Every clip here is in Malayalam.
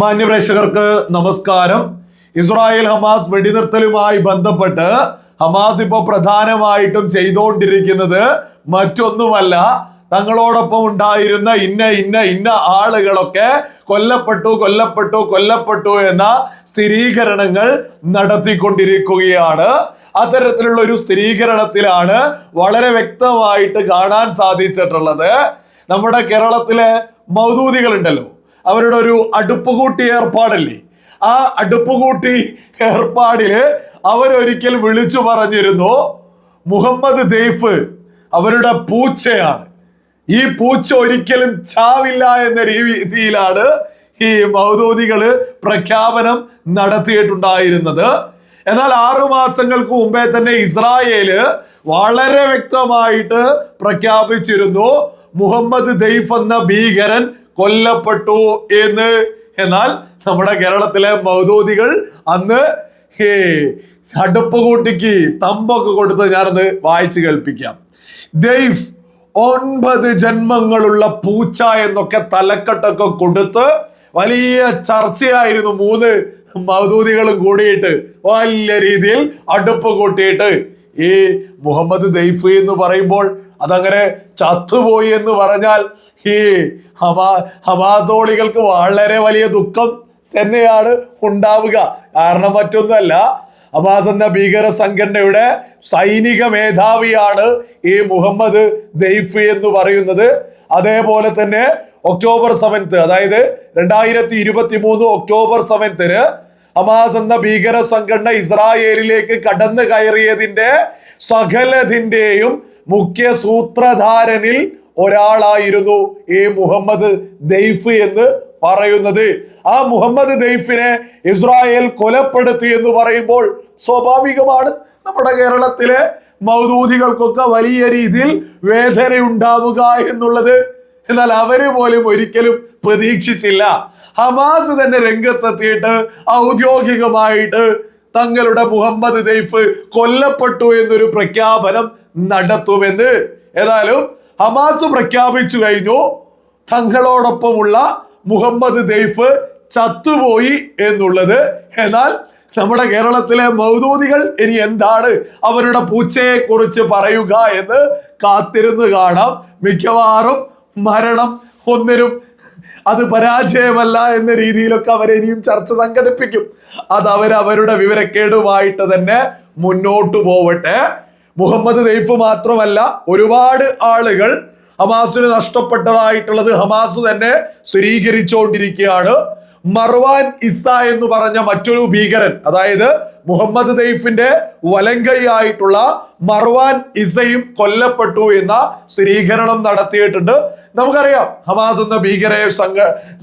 മാന്യപ്രേക്ഷകർക്ക് നമസ്കാരം. ഇസ്രായേൽ ഹമാസ് വെടിനിർത്തലുമായി ബന്ധപ്പെട്ട് ഹമാസ് ഇപ്പോൾ പ്രധാനമായിട്ടും ചെയ്തുകൊണ്ടിരിക്കുന്നത് മറ്റൊന്നുമല്ല തങ്ങളോടൊപ്പം ഉണ്ടായിരുന്ന ഇന്ന ഇന്ന ഇന്ന ആളുകളൊക്കെ കൊല്ലപ്പെട്ടു കൊല്ലപ്പെട്ടു കൊല്ലപ്പെട്ടു എന്ന സ്ഥിരീകരണങ്ങൾ നടത്തിക്കൊണ്ടിരിക്കുകയാണ്. അത്തരത്തിലുള്ള ഒരു സ്ഥിരീകരണത്തിലാണ് വളരെ വ്യക്തമായിട്ട് കാണാൻ സാധിച്ചിട്ടുള്ളത്. നമ്മുടെ കേരളത്തിലെ മൗദൂദികൾ ഉണ്ടല്ലോ അവരുടെ ഒരു അടുപ്പുകൂട്ടി ഏർപ്പാടല്ലേ? ആ അടുപ്പുകൂട്ടി ഏർപ്പാടിൽ അവരൊരിക്കൽ വിളിച്ചു പറഞ്ഞിരുന്നു മുഹമ്മദ് ദെയ്ഫ് അവരുടെ പൂച്ചയാണ്. ഈ പൂച്ച ഒരിക്കലും ചാവില്ല എന്ന രീതിയിലാണ് ഈ മൗദൂദികൾ പ്രഖ്യാപനം നടത്തിയിട്ടുണ്ടായിരുന്നത്. എന്നാൽ ആറു മാസങ്ങൾക്ക് മുമ്പേ തന്നെ ഇസ്രായേൽ വളരെ വ്യക്തമായിട്ട് പ്രഖ്യാപിച്ചിരുന്നു മുഹമ്മദ് ദെയ്ഫ് എന്ന ഭീകരൻ കൊല്ലപ്പെട്ടു എന്ന്. എന്നാൽ നമ്മുടെ കേരളത്തിലെ മൗദൂദികൾ അന്ന് ഹേ അടുപ്പ് കൂട്ടിക്ക് തമ്പൊക്കെ കൊടുത്ത് ഞാനത് വായിച്ചു കേൾപ്പിക്കാം. ദൈഫ് ഒൻപത് ജന്മങ്ങളുള്ള പൂച്ച എന്നൊക്കെ തലക്കെട്ടൊക്കെ കൊടുത്ത് വലിയ ചർച്ചയായിരുന്നു മൂന്ന് മൗദൂദികളും കൂടിയിട്ട്. വലിയ രീതിയിൽ അടുപ്പ് കൂട്ടിയിട്ട്. ഈ മുഹമ്മദ് ദൈഫ് എന്ന് പറയുമ്പോൾ അതങ്ങനെ ചത്തുപോയി എന്ന് പറഞ്ഞാൽ ഈ ഹവാ ഹവാസോളികൾക്ക് വളരെ വലിയ ദുഃഖം തന്നെയാണ് ഉണ്ടാവുക. കാരണം മറ്റൊന്നുമല്ല അബാസ് എന്ന ഭീകര സംഘടനയുടെ സൈനിക മേധാവിയാണ് ഈ മുഹമ്മദ് ദൈഫ് എന്ന് പറയുന്നത്. അതേപോലെ തന്നെ ഒക്ടോബർ സെവൻത്ത് അതായത് രണ്ടായിരത്തി ഇരുപത്തി മൂന്ന് ഒക്ടോബർ സെവൻത്തിന് ഹമാസ് എന്ന ഭീകര സംഘടന ഇസ്രായേലിലേക്ക് കടന്നു കയറിയതിന്റെ സകലതിന്റെയും മുഖ്യ സൂത്രധാരനിൽ ഒരാളായിരുന്നു ഈ മുഹമ്മദ് ദൈഫ് എന്ന് പറയുന്നത്. ആ മുഹമ്മദ് ദൈഫിനെ ഇസ്രായേൽ കൊലപ്പെടുത്തി എന്ന് പറയുമ്പോൾ സ്വാഭാവികമാണ്. നമ്മുടെ കേരളത്തിലെ മൗദൂദികൾക്കൊക്കെ വലിയ രീതിയിൽ വേദന ഉണ്ടാവുക എന്നുള്ളത്. എന്നാൽ അവർ പോലും ഒരിക്കലും പ്രതീക്ഷിച്ചില്ല. ഹമാസ് തന്നെ രംഗത്തെത്തിയിട്ട് ഔദ്യോഗികമായിട്ട് തങ്ങളുടെ മുഹമ്മദ് ദൈഫ് കൊല്ലപ്പെട്ടു എന്നൊരു പ്രഖ്യാപനം നടത്തുമെന്ന്. ഏതായാലും ഹമാസ് പ്രഖ്യാപിച്ചു കഴിഞ്ഞു. തങ്ങളോടൊപ്പമുള്ള മുഹമ്മദ് ദൈഫ് ചത്തുപോയി എന്നുള്ളത്. എന്നാൽ നമ്മുടെ കേരളത്തിലെ മൗദൂദികൾ ഇനി എന്താണ് അവരുടെ പൂച്ചയെ കുറിച്ച് പറയുക എന്ന് കാത്തിരുന്ന് കാണാം. മിക്കവാറും മരണം ഒന്നിനും അത് പരാജയമല്ല എന്ന രീതിയിലൊക്കെ അവർ ഇനിയും ചർച്ച സംഘടിപ്പിക്കും. അത് അവരവരുടെ വിവരക്കേടുമായിട്ട് തന്നെ മുന്നോട്ട് പോവട്ടെ. മുഹമ്മദ് ദൈഫ് മാത്രമല്ല ഒരുപാട് ആളുകൾ ഹമാസിന് നഷ്ടപ്പെട്ടതായിട്ടുള്ളത് ഹമാസ് തന്നെ സ്ഥിരീകരിച്ചുകൊണ്ടിരിക്കുകയാണ്. മർവാൻ ഇസ എന്ന് പറഞ്ഞ മറ്റൊരു ഭീകരൻ അതായത് മുഹമ്മദ് ദൈഫിന്റെ വലങ്കൈയായിട്ടുള്ള മർവാൻ ഇസയും കൊല്ലപ്പെട്ടു എന്ന സ്ഥിരീകരണം നടത്തിയിട്ടുണ്ട്. നമുക്കറിയാം ഹമാസ് എന്ന ഭീകര സംഘ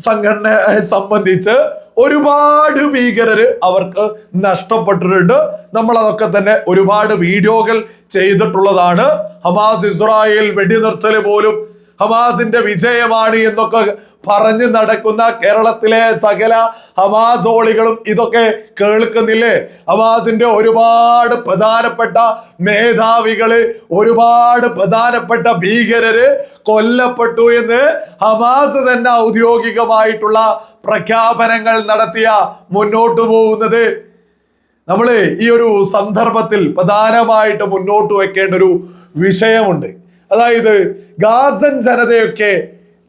സംഘടനയെ സംബന്ധിച്ച് ഒരുപാട് ഭീകരര് അവർക്ക് നഷ്ടപ്പെട്ടിട്ടുണ്ട്. നമ്മൾ അതൊക്കെ തന്നെ ഒരുപാട് വീഡിയോകൾ ചെയ്തിട്ടുള്ളതാണ്. ഹമാസ് ഇസ്രായേൽ വെടിനിർത്തൽ പോലും ഹമാസിന്റെ വിജയമാണ് എന്നൊക്കെ പറഞ്ഞു നടക്കുന്ന കേരളത്തിലെ സകല ഹമാസോളികളും ഇതൊക്കെ കേൾക്കുന്നില്ലേ? ഹമാസിന്റെ ഒരുപാട് പ്രധാനപ്പെട്ട മേധാവികൾ ഒരുപാട് പ്രധാനപ്പെട്ട ഭീകരര് കൊല്ലപ്പെട്ടു എന്ന് ഹമാസ് തന്നെ ഔദ്യോഗികമായിട്ടുള്ള പ്രഖ്യാപനങ്ങൾ നടത്തിയ മുന്നോട്ടു പോകുന്നത്. നമ്മൾ ഈ ഒരു സന്ദർഭത്തിൽ പ്രധാനമായിട്ട് മുന്നോട്ട് വെക്കേണ്ട ഒരു വിഷയമുണ്ട്. അതായത് ഗാസൻ ജനതയൊക്കെ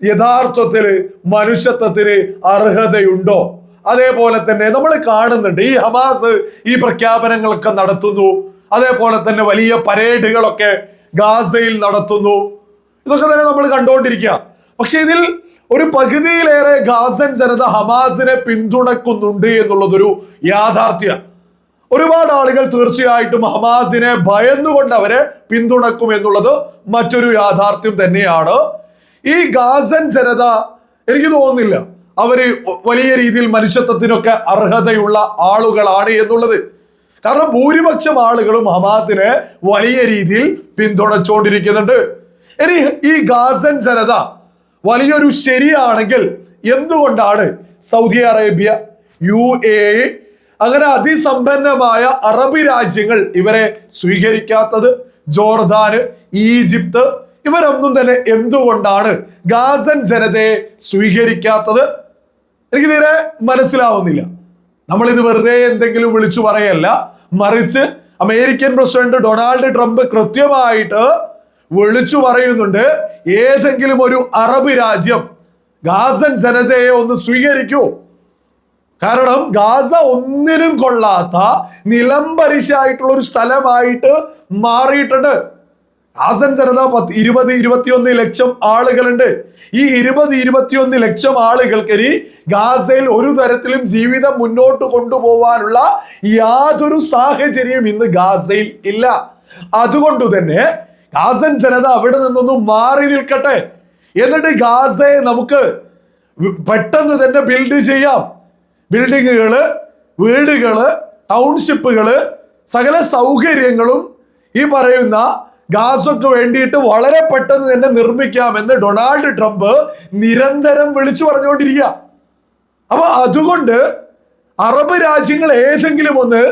യഥാർത്ഥത്തിൽ മനുഷ്യത്വത്തിന് അർഹതയുണ്ടോ? അതേപോലെ തന്നെ നമ്മൾ കാണുന്നുണ്ട് ഈ ഹമാസ് ഈ പ്രഖ്യാപനങ്ങളൊക്കെ നടത്തുന്നു. അതേപോലെ തന്നെ വലിയ പരേഡുകളൊക്കെ ഗാസയിൽ നടത്തുന്നു. ഇതൊക്കെ തന്നെ നമ്മൾ കണ്ടുകൊണ്ടിരിക്കുക പക്ഷെ ഇതിൽ ഒരു പകുതിയിലേറെ ഗാസൻ ജനത ഹമാസിനെ പിന്തുണക്കുന്നുണ്ട് എന്നുള്ളതൊരു യാഥാർത്ഥ്യ ഒരുപാട് ആളുകൾ തീർച്ചയായിട്ടും ഹമാസിനെ ഭയന്നുകൊണ്ട് അവരെ പിന്തുണക്കും എന്നുള്ളത് മറ്റൊരു യാഥാർത്ഥ്യം തന്നെയാണ്. ഈ ഗാസൻ ജനത എനിക്ക് തോന്നുന്നില്ല അവർ വലിയ രീതിയിൽ മനുഷ്യത്വത്തിനൊക്കെ അർഹതയുള്ള ആളുകളാണ് എന്നുള്ളത്. കാരണം ഭൂരിപക്ഷം ആളുകളും ഹമാസിനെ വലിയ രീതിയിൽ പിന്തുണച്ചുകൊണ്ടിരിക്കുന്നുണ്ട് ഇനി ഈ ഗാസൻ ജനത വലിയൊരു ശരിയാണെങ്കിൽ എന്തുകൊണ്ടാണ് സൗദി അറേബ്യ യു എ അങ്ങനെ അതിസമ്പന്നമായ അറബ് രാജ്യങ്ങൾ ഇവരെ സ്വീകരിക്കാത്തത്? ജോർദാന് ഈജിപ്ത് ഇവരൊന്നും തന്നെ എന്തുകൊണ്ടാണ് ഗാസൻ ജനതയെ സ്വീകരിക്കാത്തത്? എനിക്ക് തീരെ മനസ്സിലാവുന്നില്ല. നമ്മൾ ഇത് വെറുതെ എന്തെങ്കിലും വിളിച്ചു പറയല്ല. മറിച്ച് അമേരിക്കൻ പ്രസിഡന്റ് ഡൊണാൾഡ് ട്രംപ് കൃത്യമായിട്ട് വിളിച്ചു പറയുന്നുണ്ട് ഏതെങ്കിലും ഒരു അറബ് രാജ്യം ഗാസൻ ജനതയെ ഒന്ന് സ്വീകരിക്കൂ. കാരണം ഗാസ ഒന്നിനും കൊള്ളാത്ത നിലംപരിശായിട്ടുള്ള ഒരു സ്ഥലമായിട്ട് മാറിയിട്ടുണ്ട്. ഗാസൻ ജനത പത്ത് ഇരുപത് ഇരുപത്തിയൊന്ന് ലക്ഷം ആളുകളുണ്ട്. ഈ ഇരുപത് ഇരുപത്തിയൊന്ന് ലക്ഷം ആളുകൾക്ക് ഇനി ഗാസയിൽ ഒരു തരത്തിലും ജീവിതം മുന്നോട്ട് കൊണ്ടുപോകാനുള്ള യാതൊരു സാഹചര്യം ഇന്ന് ഗാസയിൽ ഇല്ല. അതുകൊണ്ട് തന്നെ ഗാസൻ ജനത അവിടെ നിന്നൊന്നും മാറി നിൽക്കട്ടെ. എന്നിട്ട് ഗാസയെ നമുക്ക് പെട്ടെന്ന് തന്നെ ബിൽഡ് ചെയ്യാം. ബിൽഡിങ്ങുകൾ വീടുകൾ ടൗൺഷിപ്പുകൾ സകല സൗകര്യങ്ങളും ഈ പറയുന്ന ഗാസക്ക് വേണ്ടിയിട്ട് വളരെ പെട്ടെന്ന് തന്നെ നിർമ്മിക്കാമെന്ന് ഡൊണാൾഡ് ട്രംപ് നിരന്തരം വിളിച്ചു പറഞ്ഞുകൊണ്ടിരിക്കുക. അപ്പൊ അതുകൊണ്ട് അറബ് രാജ്യങ്ങൾ ഏതെങ്കിലും ഒന്ന്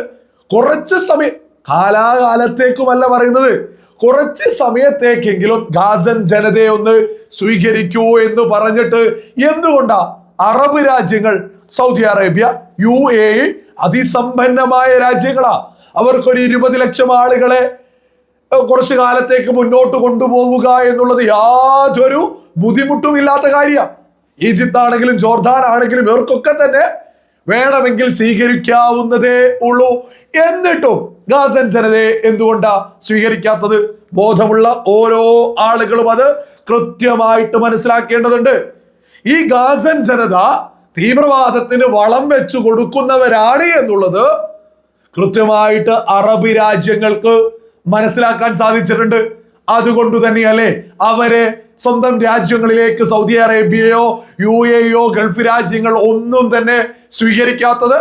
കുറച്ച് സമയം കാലാകാലത്തേക്കുമല്ല പറയുന്നത്. കുറച്ച് സമയത്തേക്കെങ്കിലും ഗാസൻ ജനതയെ ഒന്ന് സ്വീകരിക്കൂ എന്ന് പറഞ്ഞിട്ട് എന്തുകൊണ്ടാ അറബ് രാജ്യങ്ങൾ സൗദി അറേബ്യ യു എ അതിസമ്പന്നമായ രാജ്യങ്ങളാ. അവർക്കൊരു ഇരുപത് ലക്ഷം ആളുകളെ കുറച്ച് കാലത്തേക്ക് മുന്നോട്ട് കൊണ്ടുപോവുക എന്നുള്ളത് യാതൊരു ബുദ്ധിമുട്ടും ഇല്ലാത്ത കാര്യമാണ് ഈജിപ്ത് ആണെങ്കിലും ജോർദാൻ ആണെങ്കിലും ഇവർക്കൊക്കെ തന്നെ വേണമെങ്കിൽ സ്വീകരിക്കാവുന്നതേ ഉള്ളൂ. എന്നിട്ടും ഗാസൻ ജനതയെ എന്തുകൊണ്ടാ സ്വീകരിക്കാത്തത്? ബോധമുള്ള ഓരോ ആളുകളും അത് കൃത്യമായിട്ട് മനസ്സിലാക്കേണ്ടതുണ്ട്. ഈ ഗാസൻ ജനത തീവ്രവാദത്തിന് വളം വെച്ചു കൊടുക്കുന്നവരാണ് എന്നുള്ളത് കൃത്യമായിട്ട് അറബ് രാജ്യങ്ങൾക്ക് മനസ്സിലാക്കാൻ സാധിച്ചിട്ടുണ്ട്. അതുകൊണ്ട് തന്നെയല്ലേ അവരെ സ്വന്തം രാജ്യങ്ങളിലേക്ക് സൗദി അറേബ്യയോ യു എയോ ഗൾഫ് രാജ്യങ്ങൾ ഒന്നും തന്നെ സ്വീകരിക്കാത്തത്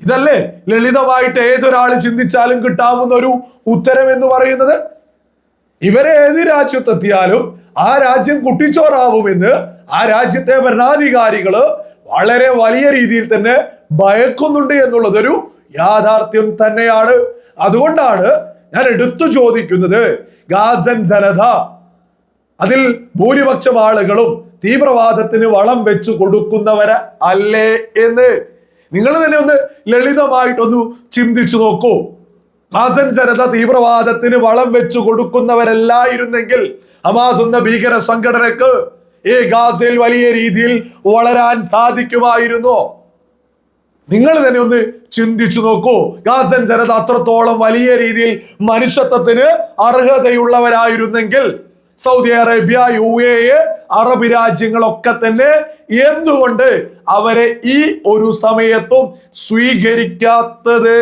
ഇതല്ലേ? ലളിതമായിട്ട് ഏതൊരാൾ ചിന്തിച്ചാലും കിട്ടാവുന്ന ഒരു ഉത്തരം എന്ന് പറയുന്നത്? ഇവരെ ഏത് രാജ്യത്തെത്തിയാലും ആ രാജ്യം കുട്ടിച്ചോറാവുമെന്ന് ആ രാജ്യത്തെ ഭരണാധികാരികൾ വളരെ വലിയ രീതിയിൽ തന്നെ ഭയക്കുന്നുണ്ട് എന്നുള്ളതൊരു യാഥാർത്ഥ്യം തന്നെയാണ്. അതുകൊണ്ടാണ് ഞാൻ എടുത്തു ചോദിക്കുന്നത് ഗാസൻ ജനത അതിൽ ഭൂരിപക്ഷം ആളുകളും തീവ്രവാദത്തിന് വളം വെച്ചു കൊടുക്കുന്നവരെ അല്ലേ എന്ന്. നിങ്ങൾ തന്നെ ഒന്ന് ലളിതമായിട്ടൊന്ന് ചിന്തിച്ചു നോക്കൂ. ഹാസൻ ജനത തീവ്രവാദത്തിന് വളം വെച്ചു കൊടുക്കുന്നവരല്ലായിരുന്നെങ്കിൽ ഹമാസ് എന്ന ഭീകര സംഘടനക്ക് ഈ ഗാസയിൽ വലിയ രീതിയിൽ വളരാൻ സാധിക്കുമായിരുന്നു? നിങ്ങൾ തന്നെ ഒന്ന് ചിന്തിച്ചു നോക്കൂ. ഗാസൻ ജനത അത്രത്തോളം വലിയ രീതിയിൽ മനുഷ്യത്വത്തിന് അർഹതയുള്ളവരായിരുന്നെങ്കിൽ Saudi Arabia U A Arab രാജ്യങ്ങളൊക്കെ തന്നെ എന്തുകൊണ്ട് അവരെ ഈ ഒരു സമയത്തും സ്വീകരിക്കാത്തത്?